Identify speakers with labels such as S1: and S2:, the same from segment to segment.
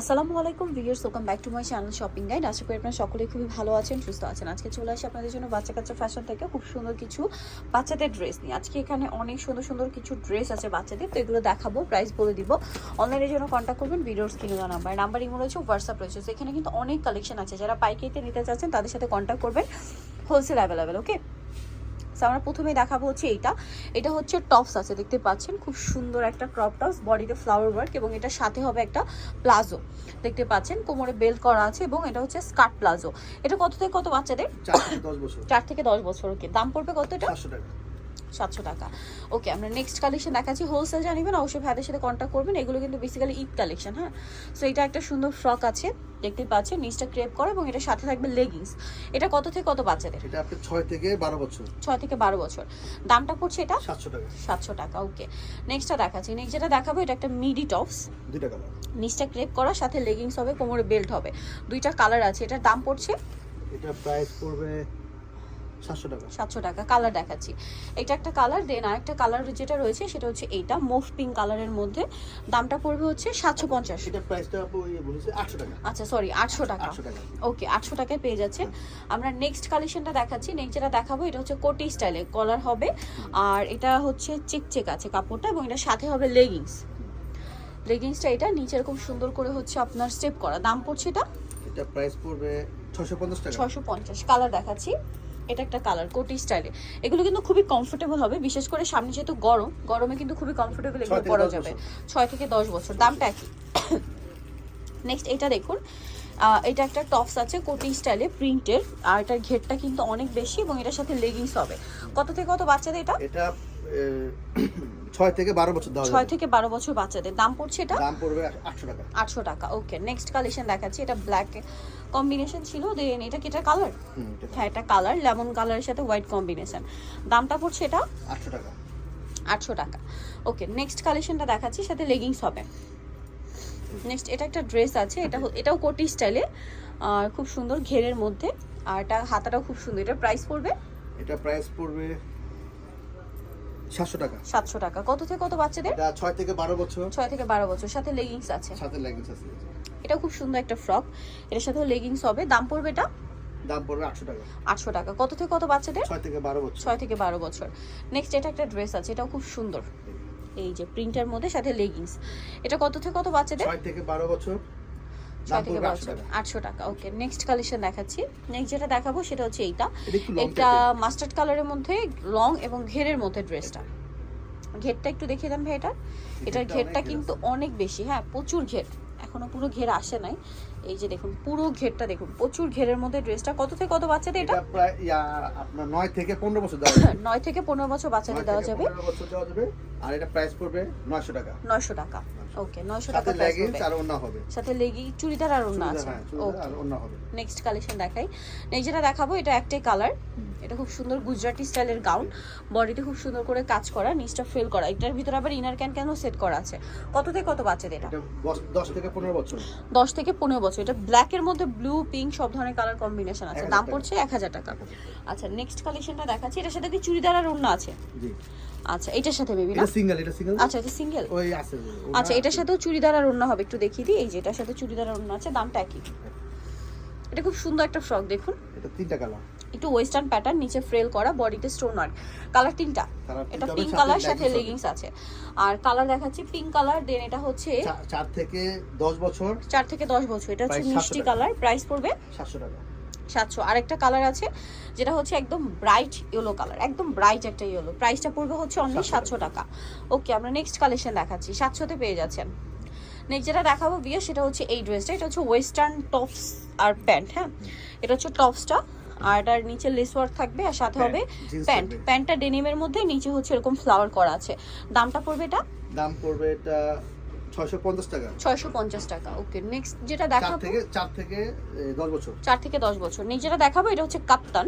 S1: আসসালামু আলাইকুম viewers welcome back to my channel shopping guide আশা করি আপনারা সকলেই খুবই ভালো আছেন, সুস্থ আছেন। আজকে চলে আসি আপনাদের জন্য বাচ্চা কাচ্চা ফ্যাশন থেকে খুব সুন্দর কিছু বাচ্চাদের ড্রেস নিয়ে। আজকে এখানে অনেক সুন্দর সুন্দর কিছু ড্রেস আছে বাচ্চাদের, তো এগুলো দেখাবো প্রাইস বলে দিব। অনলাইনের জন্য কন্ট্যাক্ট করবেন, ভিডিওর স্ক্রিনে দেওয়া নাম্বার নাম্বার ইমো রয়েছে হোয়াটসঅ্যাপ রয়েছে। এখানে কিন্তু অনেক কালেকশন আছে। যারা পাইকারিতে নিতে চাচ্ছেন, তাদের সাথে কন্ট্যাক্ট করবেন হোলসেল অ্যাভেলেবেল ওকে So, আমরা প্রথমে দেখাবো হচ্ছে এইটা। এটা হচ্ছে টপস আছে দেখতে পাচ্ছেন? খুব সুন্দর একটা ক্রপ টপস বডিতে ফ্লাওয়ার ওয়ার্ক এবং এটা সাথে হবে একটা প্লাজো। দেখতে পাচ্ছেন? কোমরে বেল্ট করা আছে এবং এটা হচ্ছে স্কার্ট প্লাজো। এটা কত থেকে কত বাচ্চাদের?
S2: চার থেকে দশ বছর।
S1: ওকে দাম পড়বে কত এটা?
S2: সাতশো টাকা।
S1: ওকে আমরা নেক্সট কালেকশন দেখাচ্ছি। হোলসেল জানিবেন অবশ্যই ভাইদের সাথে কন্ট্যাক্ট করবেন। এগুলো কিন্তু বেসিক্যালি ঈদ কালেকশন হ্যাঁ? সো এটা একটা সুন্দর ফ্রক আছে দেখতে পাচ্ছেন নিচটা ক্রেপ করা এবং এটা সাথে থাকবে লেগিংস এটা কত থেকে কত বাচ্চাদের?
S2: এটা আপনি ছয় থেকে বারো বছর।
S1: ছয় থেকে বারো বছর। দামটা পড়ছে এটা?
S2: সাতশো টাকা।
S1: সাতশো টাকা ওকে নেক্সটটা দেখাচ্ছি। নেক্সট যেটা দেখাবো এটা একটা মিডি টপস
S2: দুইটা কালার
S1: নিচটা ক্রেপ করা সাথে লেগিংস হবে কোমরে বেল্ট হবে। দুইটা কালার আছে। এটার দাম পড়ছে?
S2: এটা প্রাইস পড়বে সাতশো টাকা।
S1: সাতশো টাকা কালার দেখাচ্ছি। এটা একটা কালার দেন আরেকটা কালার যেটা রয়েছে সেটা হচ্ছে এইটা মোভ পিঙ্ক কালারের মধ্যে। দামটা পড়বে হচ্ছে সাতশো পঞ্চাশ।
S2: এটা প্রাইসটা আপু বলেছে আটশো টাকা।
S1: আচ্ছা সরি আটশো টাকা।
S2: আটশো টাকা।
S1: ওকে আটশো টাকায় পেয়ে যাচ্ছেন আমরা নেক্সট কালেকশনটা দেখাচ্ছি। নেক্সট যেটা দেখাবো এটা হচ্ছে কোটি স্টাইলে কলার হবে। আর এটা হচ্ছে চেক চেক আছে কাপড়টা এবং এটা সাথে হবে লেগিংস লেগিংসটা এটা নিচে এরকম সুন্দর করে হচ্ছে আপনার স্টেপ করা। দাম পড়ছে এটা?
S2: এটা প্রাইস পড়বে ছশো পঞ্চাশ টাকা।
S1: ছশো পঞ্চাশ কালার দেখাচ্ছি। এটা একটা কালার কোটি স্টাইলে এগুলো কিন্তু খুবই কমফোর্টেবল হবে বিশেষ করে সামনে যেহেতু গরম গরমে কিন্তু খুবই কমফোর্টেবল এগুলো পরা যাবে। ছয় থেকে দশ বছর দামটা একই। নেক্সট এটা দেখুন এটা একটা টপস আছে কোটি স্টাইলে প্রিন্টের আর এটার ঘেরটা কিন্তু অনেক বেশি এবং এটার সাথে লেগিংস হবে। কত থেকে কত বাচ্চাদের এটা?
S2: এটা ছয় থেকে বারো বছর দেওয়া
S1: ছয় থেকে বারো বছর বাচ্চাদের। দাম পড়ছে এটা?
S2: দাম পড়বে আটশো টাকা।
S1: আটশো টাকা ওকে। নেক্সট কালেকশন দেখাচ্ছি। এটা ব্ল্যাক কম্বিনেশন ছিল দেন এটা কি এটা কালার হ্যাঁ এটা কালার লেমন কালারের সাথে হোয়াইট কম্বিনেশন দামটা পড়ছে এটা?
S2: আটশো টাকা।
S1: আটশো টাকা। ওকে নেক্সট কালেকশনটা দেখাচ্ছি সাথে লেগিংস হবে। নেক্সট এটা একটা ড্রেস আছে এটা এটাও কোটি স্টাইলে আর খুব সুন্দর ঘেরের মধ্যে আর এটা হাতাটাও খুব সুন্দর। এটার প্রাইস পড়বে?
S2: এটা প্রাইস পড়বে সাতশো টাকা।
S1: সাতশো টাকা। কত থেকে কত বাচ্চাদের?
S2: এটা ছয় থেকে বারো বছর।
S1: ছয় থেকে বারো বছর। সাথে লেগিংস আছে।
S2: সাথে লেগিংস আছে।
S1: এটা খুব সুন্দর একটা ফ্রক এটার সাথেও লেগিংস হবে। দাম পড়বে এটা?
S2: দাম পড়বে আটশো টাকা।
S1: আটশো টাকা। কত থেকে কত বাচ্চাদের?
S2: ছয় থেকে বারো বছর।
S1: ছয় থেকে বারো বছর। নেক্সট এটা একটা ড্রেস আছে। এটাও খুব সুন্দর। এই যে প্রিন্টের মধ্যে সাথে লেগিংস এটা কত থেকে কত বাচ্চাদের?
S2: ছয় থেকে বারো বছর।
S1: ছয় থেকে
S2: পড়বে আটশো টাকা।
S1: ওকে নেক্সট কালেকশন দেখাচ্ছি। নেক্সট যেটা দেখাবো সেটা হচ্ছে এইটা।
S2: এটা
S1: মাস্টার্ড কালারের মধ্যে লং এবং ঘেরের মধ্যে ড্রেসটা ঘেরটা একটু দেখিয়ে দেন ভাই এটা। এটার
S2: ঘেরটা
S1: কিন্তু অনেক বেশি হ্যাঁ প্রচুর ঘের। এখনও পুরো ঘের আসে নাই। এই যে দেখুন পুরো ঘেরটা দেখুন প্রচুর ঘেরের মধ্যে ড্রেসটা। কত থেকে কত বাচ্চাদের এটা?
S2: প্রায় আপনার নয় থেকে পনেরো বছর দেওয়া যাবে।
S1: নয় থেকে পনেরো বছর বাচ্চাদের দেওয়া যাবে।
S2: পনেরো বছর দেওয়া যাবে আর এটা প্রাইস পড়বে নয়শো টাকা।
S1: নয়শো টাকা। ওকে নয়শো টাকা
S2: সাথে
S1: price পড়বে।
S2: আর অন্য হবে।
S1: সাথে লেগি চুড়িদার আর
S2: চুড়িদার,
S1: আছে।
S2: হ্যাঁ,
S1: ওকে
S2: আর অন্য হবে।
S1: নেক্সট কালেকশন দেখাই। নেক্সট যেটা দেখাবো এটা একটাই কালার এটা খুব সুন্দর গুজরাটি স্টাইলের গাউন বডিতে খুব সুন্দর করে কাজ করা নিচটা ফেল করা। এটার ভিতরে আবার ইনার ক্যান ক্যানও সেট করা আছে? কত থেকে কত বাচ্চাদের এটা?
S2: এটা দশ- দশ থেকে পনেরো বছর।
S1: দশ থেকে পনেরো বছর। এটা ব্ল্যাকের মধ্যে ব্লু পিঙ্ক সব ধরনের কালার কম্বিনেশন আছে। দাম পড়ছে এক হাজার টাকা আচ্ছা নেক্সট কালেকশনটা দেখাচ্ছি। এটার সাথে কি চুড়িদার আর অন্য আছে?
S2: জি।
S1: আচ্ছা এটার সাথে বেবি না?
S2: এটা সিঙ্গেল এটা সিঙ্গেল
S1: আচ্ছা এটা সিঙ্গেল
S2: ওই আছে
S1: আচ্ছা এটার সাথেও চুড়িদার আর অন্য হবে। একটু দেখিয়ে দিই। এই যে এটার সাথে চুড়িদার আর অন্য আছে দামটা একই। এটা খুব সুন্দর একটা ফ্রক দেখুন।
S2: এটা তিনটা কালার
S1: একটু ওয়েস্টার্ন প্যাটার্ন নিচে ফ্রেল করা বডিতে স্টোন ওয়ার্ক কালার তিনটা। এটা পিঙ্ক কালার সাথে লেগিংস আছে। আর কালার দেখাচ্ছি পিঙ্ক কালার দেন এটা হচ্ছে
S2: চার থেকে দশ বছর।
S1: চার থেকে দশ বছর। এটা হচ্ছে মিষ্টি কালার প্রাইস পড়বে
S2: সাতশো টাকা।
S1: সাতশো। আরেকটা কালার আছে যেটা হচ্ছে একদম ব্রাইট ইয়েলো কালার একদম ব্রাইট একটা ইয়েলো প্রাইসটা পড়বে হচ্ছে অনলি সাতশো টাকা। ওকে আমরা নেক্সট কালেকশন দেখাচ্ছি। সাতশোতে পেয়ে যাচ্ছেন। নেক্সট যেটা দেখাবো বিয়ে সেটা হচ্ছে এই ড্রেসটা এটা হচ্ছে ওয়েস্টার্ন টপস আর প্যান্ট হ্যাঁ? এটা হচ্ছে টপসটা আর এটার নিচে লেস ওয়ার্ক থাকবে আর সাথে হবে প্যান্ট প্যান্টটা ডেনিমের মধ্যে নিচে হচ্ছে এরকম ফ্লাওয়ার করা আছে। দামটা পড়বে এটা?
S2: দাম পড়বে এটা ছয়শো পঞ্চাশ টাকা।
S1: ছয়শো পঞ্চাশ টাকা ওকে নেক্সট যেটা দেখাবো
S2: থেকে চার থেকে এ, দশ বছর।
S1: চার থেকে দশ বছর। নেক্সট যেটা দেখাবো এটা হচ্ছে কাপ্তান।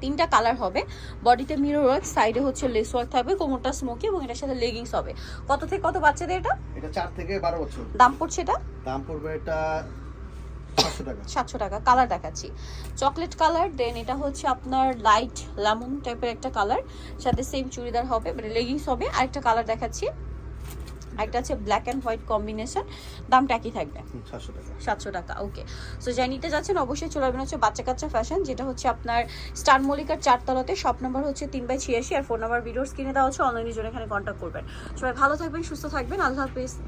S1: তিনটা কালার হবে। বডিতে মিরর ওয়ার্ক সাইডে হচ্ছে লেস ওয়ার্ক থাকবে কোমরটা স্মোকি এবং এটার সাথে লেগিংস হবে। কত থেকে কত বাচ্চাদের এটা?
S2: এটা চার থেকে বারো বছর।
S1: দাম পড়ছে এটা?
S2: দাম পড়বে এটা সাতশো টাকা।
S1: সাতশো টাকা কালার দেখাচ্ছি। চকলেট কালার দেন এটা হচ্ছে আপনার লাইট লেমন টাইপের একটা কালার সাথে সেম চুড়িদার হবে মানে লেগিংস হবে। আরেকটা কালার দেখাচ্ছি। একটা আছে ব্ল্যাক অ্যান্ড হোয়াইট কম্বিনেশন দামটা একই থাকবে। সাতশো টাকা। ওকে সো যাই নিতে যাচ্ছেন অবশ্যই চলে আসবেন হচ্ছে বাচ্চা কাচ্চা ফ্যাশন যেটা হচ্ছে আপনার স্টার মল্লিকার চারতলাতে। শপ নাম্বার হচ্ছে তিন বাই ছিয়াশি আর ফোন নাম্বার ভিডিওস কিনে দেওয়া হচ্ছে অনলাইনের জন্য এখানে কন্ট্যাক্ট করবেন। সবাই ভালো থাকবেন সুস্থ থাকবেন আল্লাহ হাফিজ।